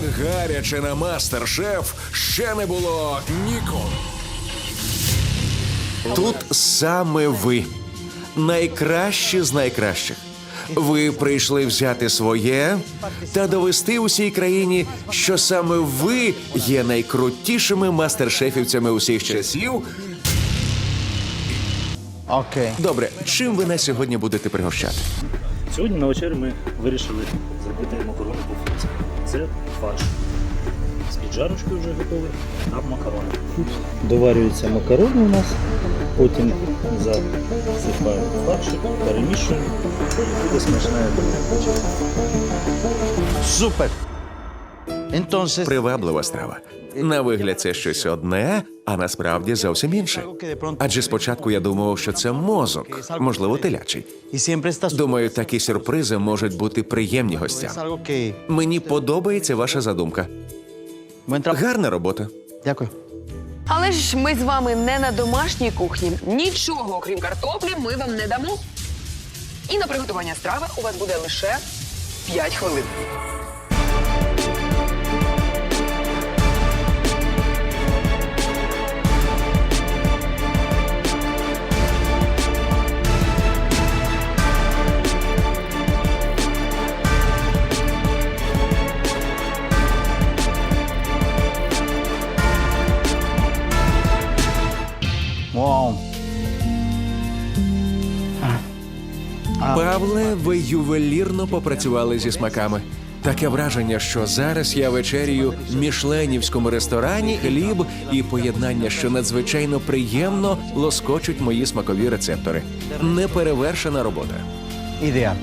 Так гаряче на мастер-шеф ще не було ніколи. Тут саме ви найкращі з найкращих. Ви прийшли взяти своє та довести усій країні, що саме ви є найкрутішими мастер-шефівцями усіх часів. Окей. Добре, чим ви нас сьогодні будете пригощати? Сьогодні на вечерю ми вирішили зробити макарони по-французьки. Це фарш. З піджарочкою вже готовий та макарони. Тут доварюються макарони у нас, потім засипаємо фаршик, перемішуємо і буде смачна вечеря. Супер. Приваблива страва. На вигляд це щось одне, а насправді зовсім інше. Адже спочатку я думав, що це мозок, можливо, телячий. Думаю, такі сюрпризи можуть бути приємні гостям. Мені подобається ваша задумка. Гарна робота. Дякую. Але ж ми з вами не на домашній кухні. Нічого, окрім картоплі, ми вам не дамо. І на приготування страви у вас буде лише 5 хвилин. Павле, ви ювелірно попрацювали зі смаками. Таке враження, що зараз я вечерію в мішленівському ресторані, хліб і поєднання, що надзвичайно приємно лоскочуть мої смакові рецептори. Неперевершена робота. Ideal.